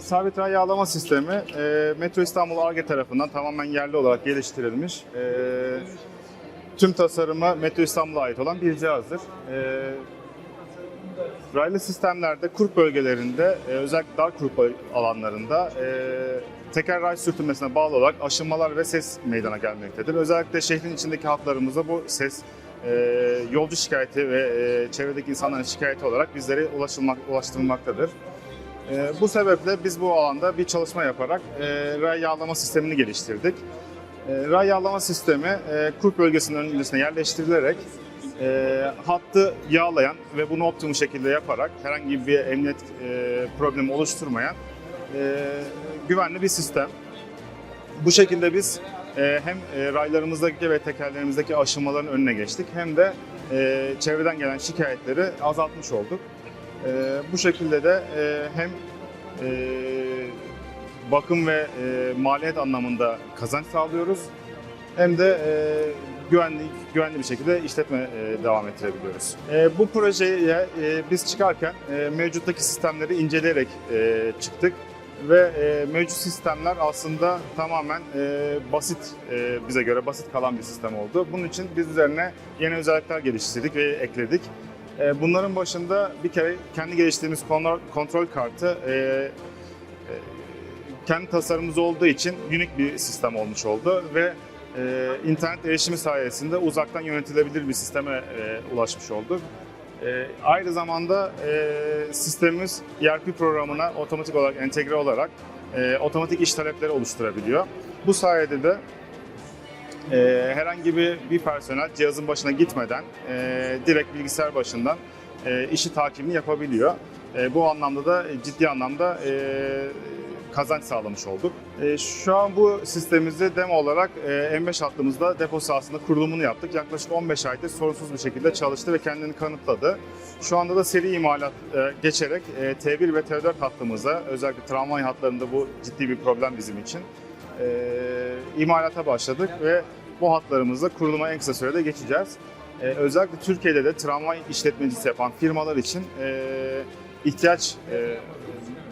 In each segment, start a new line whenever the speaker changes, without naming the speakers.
Sabit ray yağlama sistemi e, Metro İstanbul ARGE tarafından tamamen yerli olarak geliştirilmiş. e, tüm tasarımı Metro İstanbul'a ait olan bir cihazdır. E, raylı sistemlerde kurp bölgelerinde, e, özellikle dar kurp alanlarında e, teker ray sürtünmesine bağlı olarak aşınmalar ve ses meydana gelmektedir. Özellikle şehrin içindeki halklarımıza bu ses e, yolcu şikayeti ve e, çevredeki insanların şikayeti olarak bizlere ulaşılmak, ulaştırılmaktadır. E, bu sebeple biz bu alanda bir çalışma yaparak e, ray yağlama sistemini geliştirdik. E, ray yağlama sistemi e, kurp bölgesinin öncesine yerleştirilerek e, hattı yağlayan ve bunu optimum şekilde yaparak herhangi bir emniyet e, problemi oluşturmayan e, güvenli bir sistem. Bu şekilde biz e, hem e, raylarımızdaki ve tekerlerimizdeki aşınmaların önüne geçtik hem de e, çevreden gelen şikayetleri azaltmış olduk. E, bu şekilde de e, hem e, bakım ve e, maliyet anlamında kazanç sağlıyoruz hem de e, güvenli güvenli bir şekilde işletme e, devam ettirebiliyoruz. E, bu projeye e, biz çıkarken e, mevcuttaki sistemleri inceleyerek e, çıktık ve e, mevcut sistemler aslında tamamen e, basit e, bize göre basit kalan bir sistem oldu. Bunun için biz üzerine yeni özellikler geliştirdik ve ekledik. E, bunların başında bir kere kendi geliştirdiğimiz kontrol, kartı e, e, kendi tasarımımız olduğu için unik bir sistem olmuş oldu ve internet erişimi sayesinde uzaktan yönetilebilir bir sisteme ulaşmış olduk. Aynı zamanda sistemimiz ERP programına otomatik olarak entegre olarak otomatik iş talepleri oluşturabiliyor. Bu sayede de e, herhangi bir, bir personel cihazın başına gitmeden e, direkt bilgisayar başından e, işi takibini yapabiliyor. E, bu anlamda da ciddi anlamda e, kazanç sağlamış olduk. E, şu an bu sistemimizi demo olarak e, M5 hattımızda depo sahasında kurulumunu yaptık. Yaklaşık 15 aydır sorunsuz bir şekilde çalıştı ve kendini kanıtladı. Şu anda da seri imalat e, geçerek e, T1 ve T4 hattımıza özellikle tramvay hatlarında bu ciddi bir problem bizim için. E, imalata başladık ve bu hatlarımızda kuruluma en kısa sürede geçeceğiz. E, özellikle Türkiye'de de tramvay işletmecisi yapan firmalar için e, ihtiyaç e,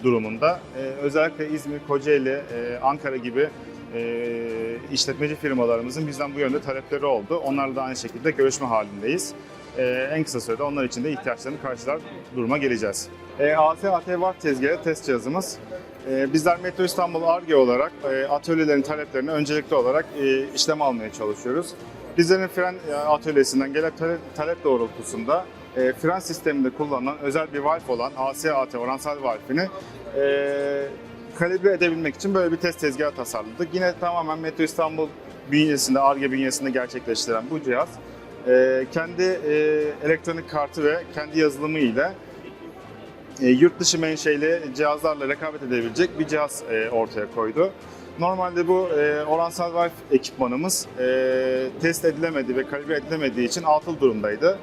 durumunda. E, özellikle İzmir, Kocaeli, e, Ankara gibi e, işletmeci firmalarımızın bizden bu yönde talepleri oldu. Onlarla da aynı şekilde görüşme halindeyiz. E, en kısa sürede onlar için de ihtiyaçlarını karşılar duruma geleceğiz. E, AT, AT var tezgahı test cihazımız. E, bizler Metro İstanbul ARGE olarak e, atölyelerin taleplerini öncelikli olarak e, işlem almaya çalışıyoruz. Bizlerin fren e, atölyesinden gelen talep, doğrultusunda fren sisteminde kullanılan özel bir valf olan ACAT oransal valfini kalibre edebilmek için böyle bir test tezgahı tasarladık. Yine tamamen Metro İstanbul bünyesinde, ARGE bünyesinde gerçekleştiren bu cihaz kendi elektronik kartı ve kendi yazılımı ile e, yurt dışı menşeli cihazlarla rekabet edebilecek bir cihaz e, ortaya koydu. Normalde bu e, oransal valve ekipmanımız test edilemedi ve kalibre edilemediği için atıl durumdaydı.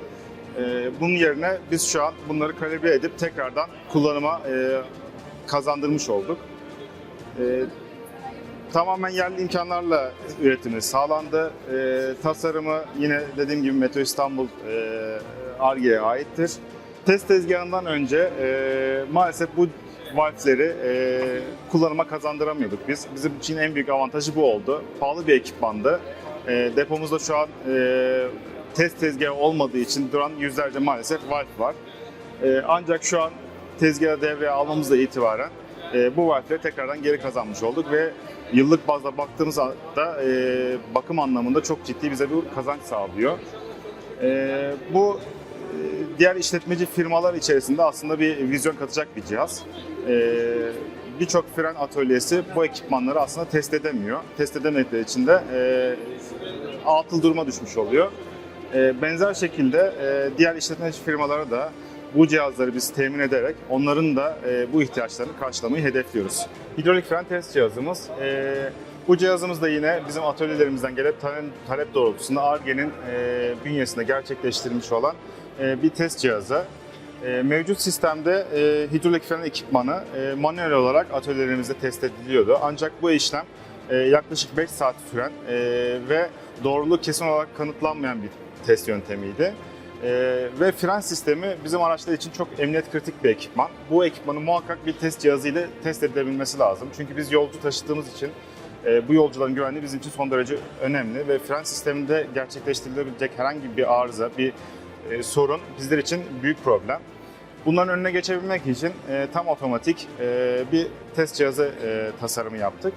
Bunun yerine biz şu an bunları kalibre edip tekrardan kullanıma kazandırmış olduk. Tamamen yerli imkanlarla üretimi sağlandı. Tasarımı yine dediğim gibi Metro İstanbul ARGE'ye aittir. Test tezgahından önce e, maalesef bu valfleri e, kullanıma kazandıramıyorduk biz. Bizim için en büyük avantajı bu oldu. Pahalı bir ekipmandı. E, depomuzda şu an e, test tezgahı olmadığı için duran yüzlerce maalesef valf var. E, ancak şu an tezgahı devreye almamızla itibaren e, bu valfleri tekrardan geri kazanmış olduk ve yıllık bazda baktığımızda e, bakım anlamında çok ciddi bize bir kazanç sağlıyor. E, bu diğer işletmeci firmalar içerisinde aslında bir vizyon katacak bir cihaz. E, Birçok fren atölyesi bu ekipmanları aslında test edemiyor. Test edemedikleri için de e, atıl duruma düşmüş oluyor. E, benzer şekilde e, diğer işletmeci firmalara da bu cihazları biz temin ederek onların da e, bu ihtiyaçlarını karşılamayı hedefliyoruz. Hidrolik fren test cihazımız. Bu cihazımız da yine bizim atölyelerimizden gelen talep, doğrultusunda ARGE'nin e, bünyesinde gerçekleştirilmiş olan bir test cihazı. E, mevcut sistemde e, hidrolik fren ekipmanı e, manuel olarak atölyelerimizde test ediliyordu. Ancak bu işlem e, yaklaşık 5 saat süren e, ve doğruluğu kesin olarak kanıtlanmayan bir test yöntemiydi. Ve fren sistemi bizim araçlar için çok emniyet kritik bir ekipman. Bu ekipmanın muhakkak bir test cihazı ile test edilebilmesi lazım. Çünkü biz yolcu taşıdığımız için e, bu yolcuların güvenliği bizim için son derece önemli ve fren sisteminde gerçekleştirilebilecek herhangi bir arıza, bir e, sorun bizler için büyük problem. Bunların önüne geçebilmek için e, tam otomatik e, bir test cihazı e, tasarımı yaptık.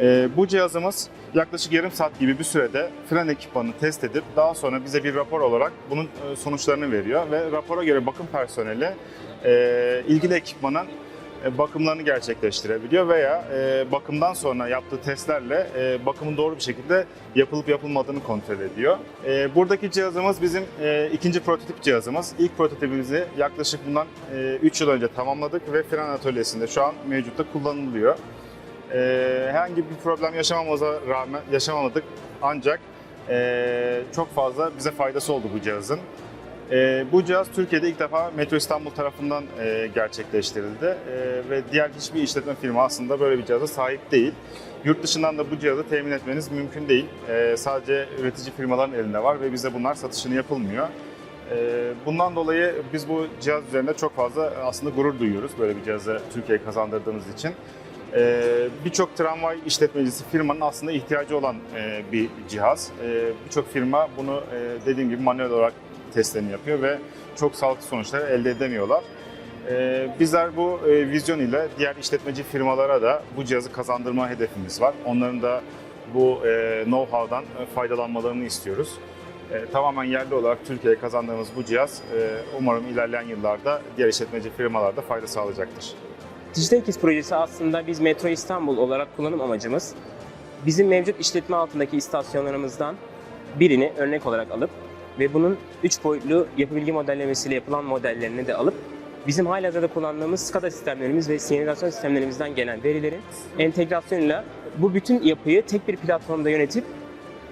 E, bu cihazımız yaklaşık yarım saat gibi bir sürede fren ekipmanını test edip daha sonra bize bir rapor olarak bunun e, sonuçlarını veriyor ve rapora göre bakım personeli e, ilgili ekipmanın bakımlarını gerçekleştirebiliyor veya e, bakımdan sonra yaptığı testlerle e, bakımın doğru bir şekilde yapılıp yapılmadığını kontrol ediyor. E, buradaki cihazımız bizim e, ikinci prototip cihazımız. İlk prototipimizi yaklaşık bundan 3 yıl önce tamamladık ve fren atölyesinde şu an mevcutta kullanılıyor. E, herhangi bir problem yaşamamıza rağmen yaşamamadık ancak e, çok fazla bize faydası oldu bu cihazın. E, bu cihaz Türkiye'de ilk defa Metro İstanbul tarafından e, gerçekleştirildi E, ve diğer hiçbir işletme firma aslında böyle bir cihaza sahip değil. Yurt dışından da bu cihazı temin etmeniz mümkün değil. E, sadece üretici firmaların elinde var ve bize bunlar satışını yapılmıyor. E, bundan dolayı biz bu cihaz üzerinde çok fazla aslında gurur duyuyoruz böyle bir cihazı Türkiye'ye kazandırdığımız için. Birçok tramvay işletmecisi firmanın aslında ihtiyacı olan e, bir cihaz. Birçok firma bunu e, dediğim gibi manuel olarak testlerini yapıyor ve çok sağlıklı sonuçlar elde edemiyorlar. Ee, Bizler bu e, vizyon ile diğer işletmeci firmalara da bu cihazı kazandırma hedefimiz var. Onların da bu e, know-how'dan e, faydalanmalarını istiyoruz. E, Tamamen yerli olarak Türkiye'ye kazandığımız bu cihaz umarım ilerleyen yıllarda diğer işletmeci firmalarda fayda sağlayacaktır.
Dijital İkiz projesi aslında biz Metro İstanbul olarak kullanım amacımız bizim mevcut işletme altındaki istasyonlarımızdan birini örnek olarak alıp ve bunun 3 boyutlu yapı bilgi modellemesiyle yapılan modellerini de alıp bizim halihazırda kullandığımız SCADA sistemlerimiz ve sinyalizasyon sistemlerimizden gelen verilerin entegrasyonuyla bu bütün yapıyı tek bir platformda yönetip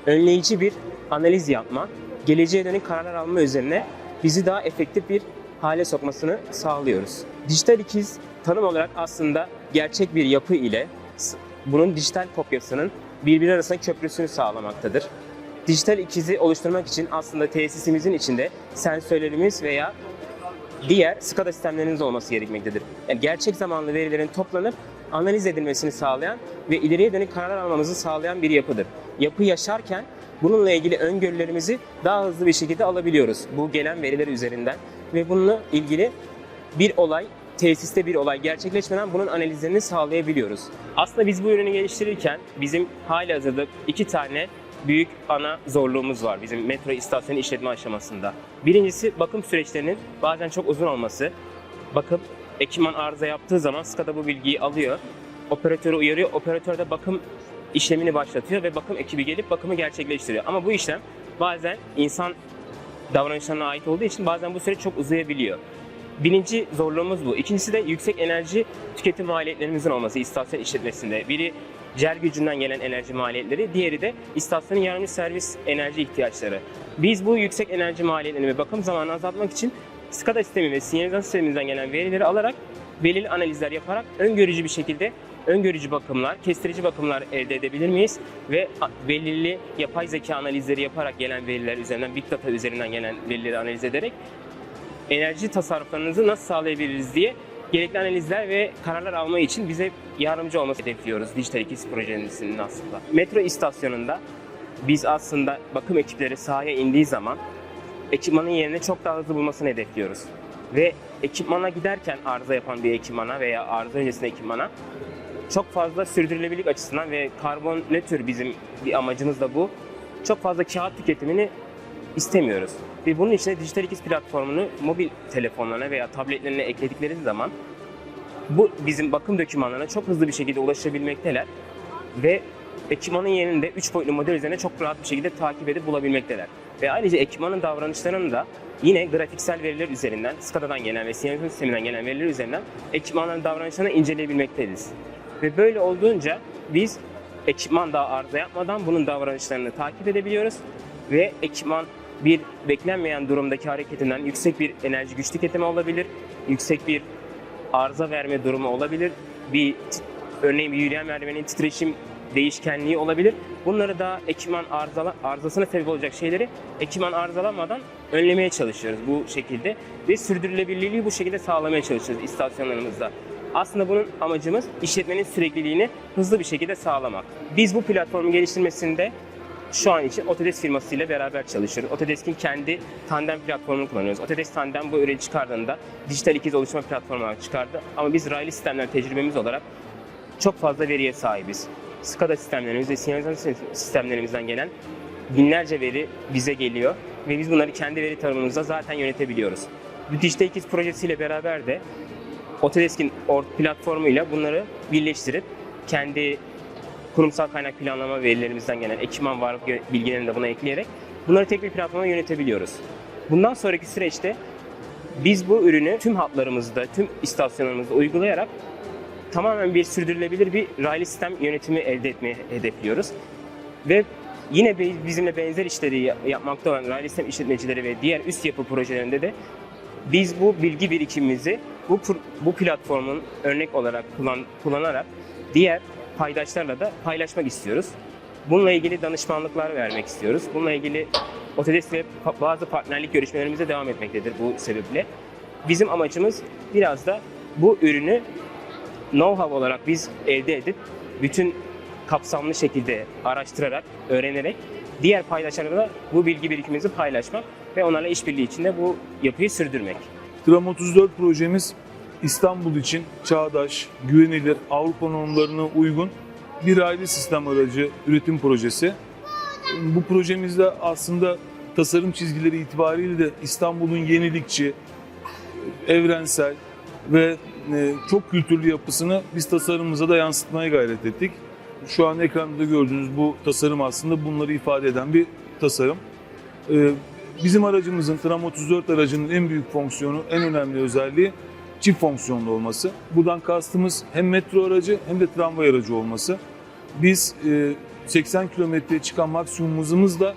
önleyici bir analiz yapma, geleceğe dönük kararlar alma üzerine bizi daha efektif bir hale sokmasını sağlıyoruz. Dijital ikiz tanım olarak aslında gerçek bir yapı ile bunun dijital kopyasının birbiri arasında köprüsünü sağlamaktadır. Dijital ikizi oluşturmak için aslında tesisimizin içinde sensörlerimiz veya diğer SCADA sistemleriniz olması gerekmektedir. Yani gerçek zamanlı verilerin toplanıp analiz edilmesini sağlayan ve ileriye dönük kararlar almamızı sağlayan bir yapıdır. Yapı yaşarken bununla ilgili öngörülerimizi daha hızlı bir şekilde alabiliyoruz bu gelen veriler üzerinden ve bununla ilgili bir olay tesiste bir olay gerçekleşmeden bunun analizlerini sağlayabiliyoruz. Aslında biz bu ürünü geliştirirken bizim hali hazırda iki tane büyük ana zorluğumuz var bizim metro istasyonu işletme aşamasında. Birincisi bakım süreçlerinin bazen çok uzun olması. Bakım ekipman arıza yaptığı zaman SCADA bu bilgiyi alıyor. Operatörü uyarıyor. Operatör de bakım işlemini başlatıyor ve bakım ekibi gelip bakımı gerçekleştiriyor. Ama bu işlem bazen insan davranışlarına ait olduğu için bazen bu süreç çok uzayabiliyor. Birinci zorluğumuz bu. İkincisi de yüksek enerji tüketim maliyetlerimizin olması istasyon işletmesinde. Biri cer gücünden gelen enerji maliyetleri, diğeri de istasyonun yararlı servis enerji ihtiyaçları. Biz bu yüksek enerji maliyetlerini ve bakım zamanını azaltmak için SCADA sistemi ve sinyalizasyon sistemimizden gelen verileri alarak belirli analizler yaparak öngörücü bir şekilde öngörücü bakımlar, kestirici bakımlar elde edebilir miyiz? Ve belirli yapay zeka analizleri yaparak gelen veriler üzerinden, big data üzerinden gelen verileri analiz ederek enerji tasarruflarınızı nasıl sağlayabiliriz diye gerekli analizler ve kararlar alma için bize yardımcı olması hedefliyoruz Dijital İkiz projesinin aslında. Metro istasyonunda biz aslında bakım ekipleri sahaya indiği zaman ekipmanın yerini çok daha hızlı bulmasını hedefliyoruz. Ve ekipmana giderken arıza yapan bir ekipmana veya arıza öncesinde ekipmana çok fazla sürdürülebilirlik açısından ve karbon nötr bizim bir amacımız da bu. Çok fazla kağıt tüketimini istemiyoruz. Ve bunun için de dijital ikiz platformunu mobil telefonlarına veya tabletlerine ekledikleri zaman bu bizim bakım dokümanlarına çok hızlı bir şekilde ulaşabilmekteler ve ekipmanın yerinde 3 boyutlu model üzerine çok rahat bir şekilde takip edip bulabilmekteler. Ve ayrıca ekipmanın davranışlarını da yine grafiksel veriler üzerinden, SCADA'dan gelen ve sinyalizasyon sisteminden gelen veriler üzerinden ekipmanların davranışlarını inceleyebilmekteyiz. Ve böyle olduğunca biz ekipman daha arıza yapmadan bunun davranışlarını takip edebiliyoruz ve ekipman bir beklenmeyen durumdaki hareketinden yüksek bir enerji güç tüketimi olabilir, yüksek bir arıza verme durumu olabilir, bir örneğin bir yürüyen merdivenin titreşim değişkenliği olabilir bunları da ekipman arızala, arızasına sebep olacak şeyleri ekipman arızalanmadan önlemeye çalışıyoruz bu şekilde. Ve sürdürülebilirliği bu şekilde sağlamaya çalışıyoruz istasyonlarımızda. Aslında bunun amacımız işletmenin sürekliliğini hızlı bir şekilde sağlamak. Biz bu platformu geliştirmesinde şu an için Autodesk firmasıyla beraber çalışıyoruz. Autodesk'in kendi Tandem platformunu kullanıyoruz. Autodesk Tandem bu ürünü çıkardığında dijital ikiz oluşturma platformu çıkardı. Ama biz raylı sistemler tecrübemiz olarak çok fazla veriye sahibiz. SCADA sistemlerimiz ve sinyalizasyon sistemlerimizden gelen binlerce veri bize geliyor ve biz bunları kendi veri tarımımızda zaten yönetebiliyoruz. Bu dijital ikiz projesiyle beraber de Autodesk'in or- platformuyla bunları birleştirip kendi kurumsal kaynak planlama verilerimizden gelen ekipman varlık bilgilerini de buna ekleyerek bunları tek bir platforma yönetebiliyoruz. Bundan sonraki süreçte biz bu ürünü tüm hatlarımızda, tüm istasyonlarımızda uygulayarak tamamen bir sürdürülebilir bir raylı sistem yönetimi elde etmeyi hedefliyoruz. Ve yine bizimle benzer işleri ya- yapmakta olan raylı sistem işletmecileri ve diğer üst yapı projelerinde de biz bu bilgi birikimimizi bu bu platformun örnek olarak kullan, kullanarak diğer paydaşlarla da paylaşmak istiyoruz. Bununla ilgili danışmanlıklar vermek istiyoruz. Bununla ilgili pa- bazı partnerlik görüşmelerimize devam etmektedir bu sebeple. Bizim amacımız biraz da bu ürünü know-how olarak biz elde edip bütün kapsamlı şekilde araştırarak, öğrenerek diğer paydaşlarla da bu bilgi birikimimizi paylaşmak ve onlarla işbirliği içinde bu yapıyı sürdürmek.
Tram 34 projemiz İstanbul için çağdaş, güvenilir, Avrupa normlarına uygun bir aile sistem aracı üretim projesi. Bu projemizde aslında tasarım çizgileri itibariyle de İstanbul'un yenilikçi, evrensel ve e, çok kültürlü yapısını biz tasarımımıza da yansıtmaya gayret ettik. Şu an ekranda da gördüğünüz bu tasarım aslında bunları ifade eden bir tasarım. E, Bizim aracımızın, Tram 34 aracının en büyük fonksiyonu, en önemli özelliği çift fonksiyonlu olması. Buradan kastımız hem metro aracı hem de tramvay aracı olması. Biz e, 80 kilometreye çıkan maksimum hızımızla e,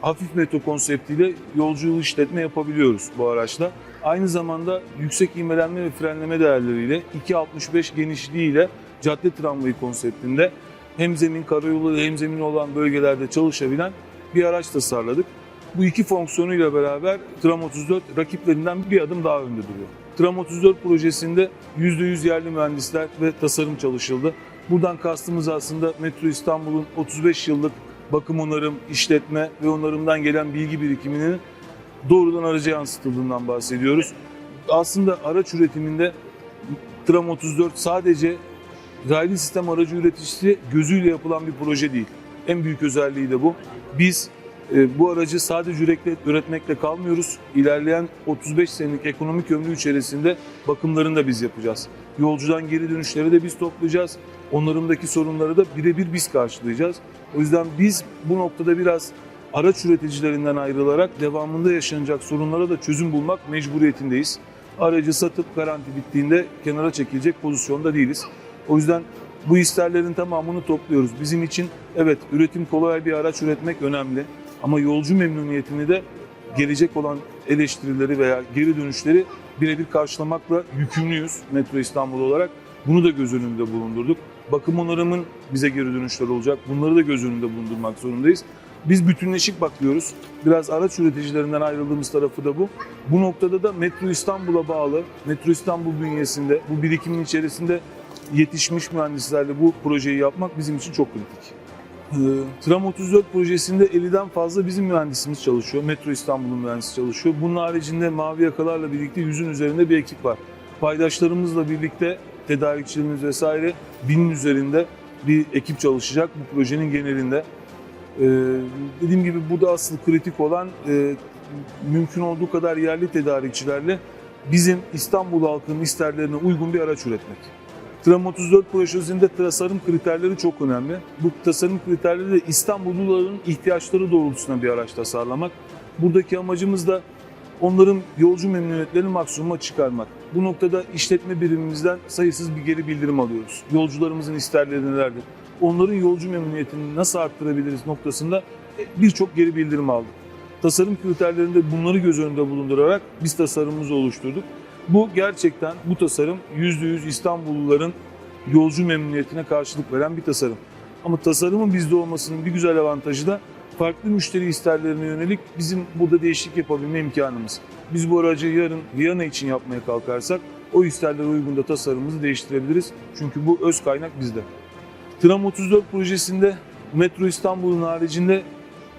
hafif metro konseptiyle yolcu işletme yapabiliyoruz bu araçla. Aynı zamanda yüksek ivmelenme ve frenleme değerleriyle 2.65 genişliğiyle cadde tramvayı konseptinde hem zemin karayolu hem zemin olan bölgelerde çalışabilen bir araç tasarladık. Bu iki fonksiyonuyla beraber Tram 34 rakiplerinden bir adım daha önde duruyor. Tram 34 projesinde %100 yerli mühendisler ve tasarım çalışıldı. Buradan kastımız aslında Metro İstanbul'un 35 yıllık bakım onarım, işletme ve onarımdan gelen bilgi birikiminin doğrudan araca yansıtıldığından bahsediyoruz. Aslında araç üretiminde Tram 34 sadece raylı sistem aracı üreticisi gözüyle yapılan bir proje değil. En büyük özelliği de bu. Biz bu aracı sadece üretle, üretmekle kalmıyoruz. İlerleyen 35 senelik ekonomik ömrü içerisinde bakımlarını da biz yapacağız. Yolcudan geri dönüşleri de biz toplayacağız. Onlarındaki sorunları da birebir biz karşılayacağız. O yüzden biz bu noktada biraz araç üreticilerinden ayrılarak devamında yaşanacak sorunlara da çözüm bulmak mecburiyetindeyiz. Aracı satıp garanti bittiğinde kenara çekilecek pozisyonda değiliz. O yüzden bu isterlerin tamamını topluyoruz. Bizim için evet üretim kolay bir araç üretmek önemli. Ama yolcu memnuniyetini de gelecek olan eleştirileri veya geri dönüşleri birebir karşılamakla yükümlüyüz Metro İstanbul olarak. Bunu da göz önünde bulundurduk. Bakım onarımın bize geri dönüşleri olacak. Bunları da göz önünde bulundurmak zorundayız. Biz bütünleşik bakıyoruz. Biraz araç üreticilerinden ayrıldığımız tarafı da bu. Bu noktada da Metro İstanbul'a bağlı, Metro İstanbul bünyesinde, bu birikimin içerisinde yetişmiş mühendislerle bu projeyi yapmak bizim için çok kritik. Ee, Tram 34 projesinde 50'den fazla bizim mühendisimiz çalışıyor. Metro İstanbul'un mühendisi çalışıyor. Bunun haricinde Mavi Yakalar'la birlikte yüzün üzerinde bir ekip var. Paydaşlarımızla birlikte tedarikçilerimiz vesaire binin üzerinde bir ekip çalışacak bu projenin genelinde. Ee, dediğim gibi bu da asıl kritik olan e, mümkün olduğu kadar yerli tedarikçilerle bizim İstanbul halkının isterlerine uygun bir araç üretmek. Tram 34 projesinde tasarım kriterleri çok önemli. Bu tasarım kriterleri de İstanbulluların ihtiyaçları doğrultusunda bir araç tasarlamak. Buradaki amacımız da onların yolcu memnuniyetlerini maksimuma çıkarmak. Bu noktada işletme birimimizden sayısız bir geri bildirim alıyoruz. Yolcularımızın isterleri nelerdir? Onların yolcu memnuniyetini nasıl arttırabiliriz noktasında birçok geri bildirim aldık. Tasarım kriterlerinde bunları göz önünde bulundurarak biz tasarımımızı oluşturduk. Bu gerçekten bu tasarım %100 İstanbulluların yolcu memnuniyetine karşılık veren bir tasarım. Ama tasarımın bizde olmasının bir güzel avantajı da farklı müşteri isterlerine yönelik bizim burada değişiklik yapabilme imkanımız. Biz bu aracı yarın Viyana için yapmaya kalkarsak o isterlere uygun da tasarımımızı değiştirebiliriz. Çünkü bu öz kaynak bizde. Tram 34 projesinde Metro İstanbul'un haricinde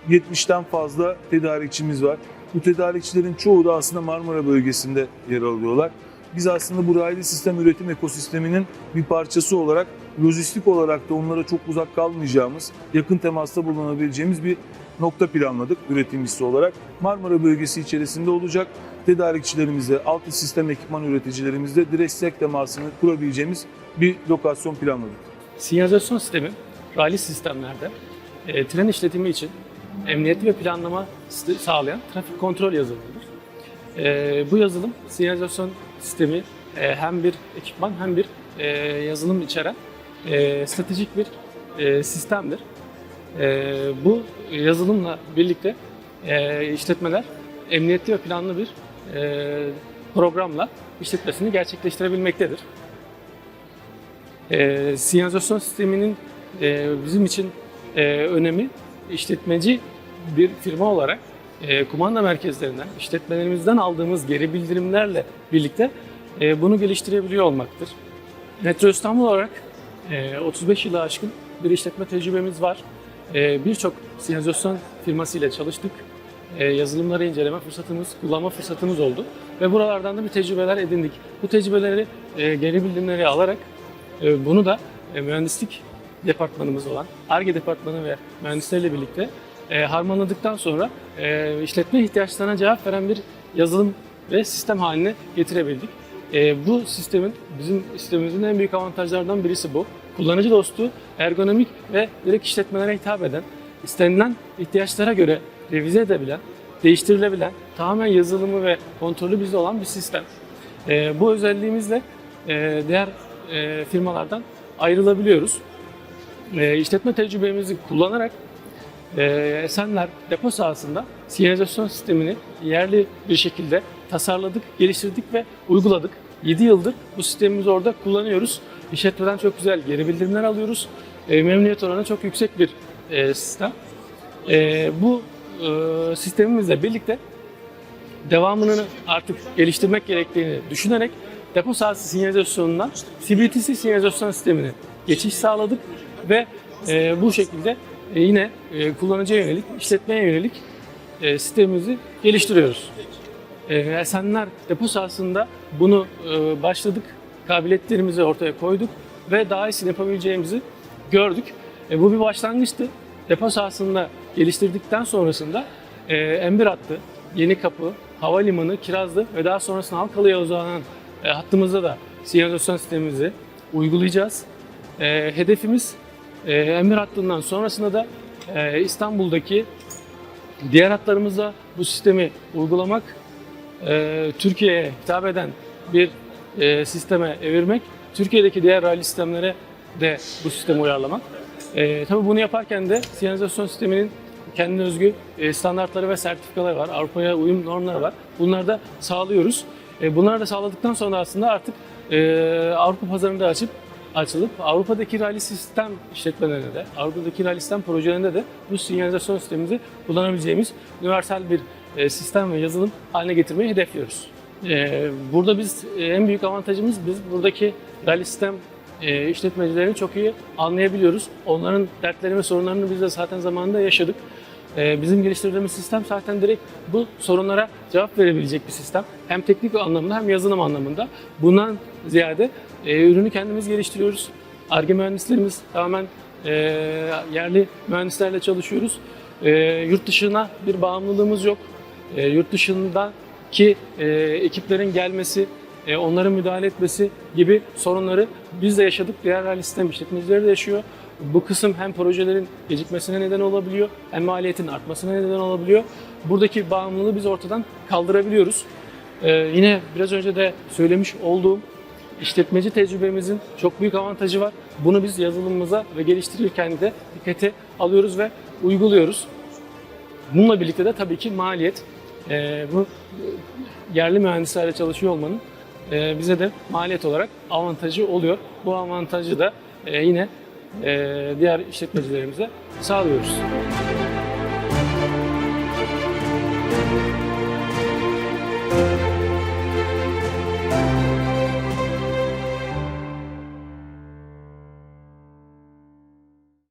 70'ten fazla tedarikçimiz var. Bu tedarikçilerin çoğu da aslında Marmara bölgesinde yer alıyorlar. Biz aslında bu raylı sistem üretim ekosisteminin bir parçası olarak lojistik olarak da onlara çok uzak kalmayacağımız, yakın temasta bulunabileceğimiz bir nokta planladık üretim hissi olarak. Marmara bölgesi içerisinde olacak tedarikçilerimizle, altı sistem ekipman üreticilerimizle direkt temasını kurabileceğimiz bir lokasyon planladık.
Sinyalizasyon sistemi raylı sistemlerde e, tren işletimi için emniyetli ve planlama sağlayan trafik kontrol yazılımıdır. E, bu yazılım sinyalizasyon sistemi e, hem bir ekipman hem bir e, yazılım içeren e, stratejik bir e, sistemdir. E, bu yazılımla birlikte e, işletmeler emniyetli ve planlı bir e, programla işletmesini gerçekleştirebilmektedir. E, sinyalizasyon sisteminin e, bizim için e, önemi işletmeci bir firma olarak e, kumanda merkezlerinden, işletmelerimizden aldığımız geri bildirimlerle birlikte e, bunu geliştirebiliyor olmaktır. Metro İstanbul olarak e, 35 yılı aşkın bir işletme tecrübemiz var. E, Birçok sinyalizasyon firmasıyla çalıştık. E, yazılımları inceleme fırsatımız, kullanma fırsatımız oldu. Ve buralardan da bir tecrübeler edindik. Bu tecrübeleri, e, geri bildirimleri alarak e, bunu da e, mühendislik departmanımız olan ARGE departmanı ve mühendislerle birlikte e, harmanladıktan sonra e, işletme ihtiyaçlarına cevap veren bir yazılım ve sistem haline getirebildik. E, bu sistemin, bizim sistemimizin en büyük avantajlarından birisi bu. Kullanıcı dostu, ergonomik ve direkt işletmelere hitap eden, istenilen ihtiyaçlara göre revize edebilen, değiştirilebilen, tamamen yazılımı ve kontrolü bizde olan bir sistem. E, bu özelliğimizle e, diğer e, firmalardan ayrılabiliyoruz. E, işletme tecrübemizi kullanarak e, Esenler depo sahasında sinyalizasyon sistemini yerli bir şekilde tasarladık, geliştirdik ve uyguladık. 7 yıldır bu sistemimizi orada kullanıyoruz. İşletmeden çok güzel geri bildirimler alıyoruz. E, memnuniyet oranı çok yüksek bir e, sistem. E, bu e, sistemimizle birlikte devamını artık geliştirmek gerektiğini düşünerek depo sahası sinyalizasyonundan CBTC sinyalizasyon sistemine geçiş sağladık ve e, bu şekilde e, yine e, kullanıcıya yönelik, işletmeye yönelik e, sistemimizi geliştiriyoruz. E, Esenler depo sahasında bunu e, başladık, kabiliyetlerimizi ortaya koyduk ve daha iyisini yapabileceğimizi gördük. E, bu bir başlangıçtı. Depo sahasında geliştirdikten sonrasında e, Embir hattı, Yeni Kapı, Havalimanı, Kirazlı ve daha sonrasında Halkalı'ya uzanan e, hattımızda da sinyalizasyon sistemimizi uygulayacağız. E, hedefimiz e, Emir hattından sonrasında da e, İstanbul'daki diğer hatlarımızda bu sistemi uygulamak, e, Türkiye'ye hitap eden bir e, sisteme evirmek, Türkiye'deki diğer raylı sistemlere de bu sistemi uyarlamak. E, tabii bunu yaparken de sinyalizasyon sisteminin kendine özgü e, standartları ve sertifikaları var. Avrupa'ya uyum normları var. Bunları da sağlıyoruz. E, bunları da sağladıktan sonra aslında artık e, Avrupa pazarında açıp açılıp Avrupa'daki rally sistem işletmelerinde de, Avrupa'daki rally sistem projelerinde de bu sinyalizasyon sistemimizi kullanabileceğimiz universal bir e, sistem ve yazılım haline getirmeyi hedefliyoruz. E, burada biz e, en büyük avantajımız biz buradaki rally sistem işletmecilerini çok iyi anlayabiliyoruz. Onların dertlerini ve sorunlarını biz de zaten zamanında yaşadık. E, bizim geliştirdiğimiz sistem zaten direkt bu sorunlara cevap verebilecek bir sistem. Hem teknik anlamında hem yazılım anlamında. Bundan ziyade e, ürünü kendimiz geliştiriyoruz. ARGE mühendislerimiz tamamen e, yerli mühendislerle çalışıyoruz. E, yurt dışına bir bağımlılığımız yok. Yurt dışındaki ekiplerin gelmesi, onların müdahale etmesi gibi sorunları biz de yaşadık. Diğer sistem işletmecileri de yaşıyor. Bu kısım hem projelerin gecikmesine neden olabiliyor, hem maliyetin artmasına neden olabiliyor. Buradaki bağımlılığı biz ortadan kaldırabiliyoruz. E, yine biraz önce de söylemiş olduğum işletmeci tecrübemizin çok büyük avantajı var. Bunu biz yazılımımıza ve geliştirirken de dikkate alıyoruz ve uyguluyoruz. Bununla birlikte de tabii ki maliyet. Ee, bu yerli mühendislerle çalışıyor olmanın e, bize de maliyet olarak avantajı oluyor. Bu avantajı da e, yine diğer işletmecilerimize sağlıyoruz.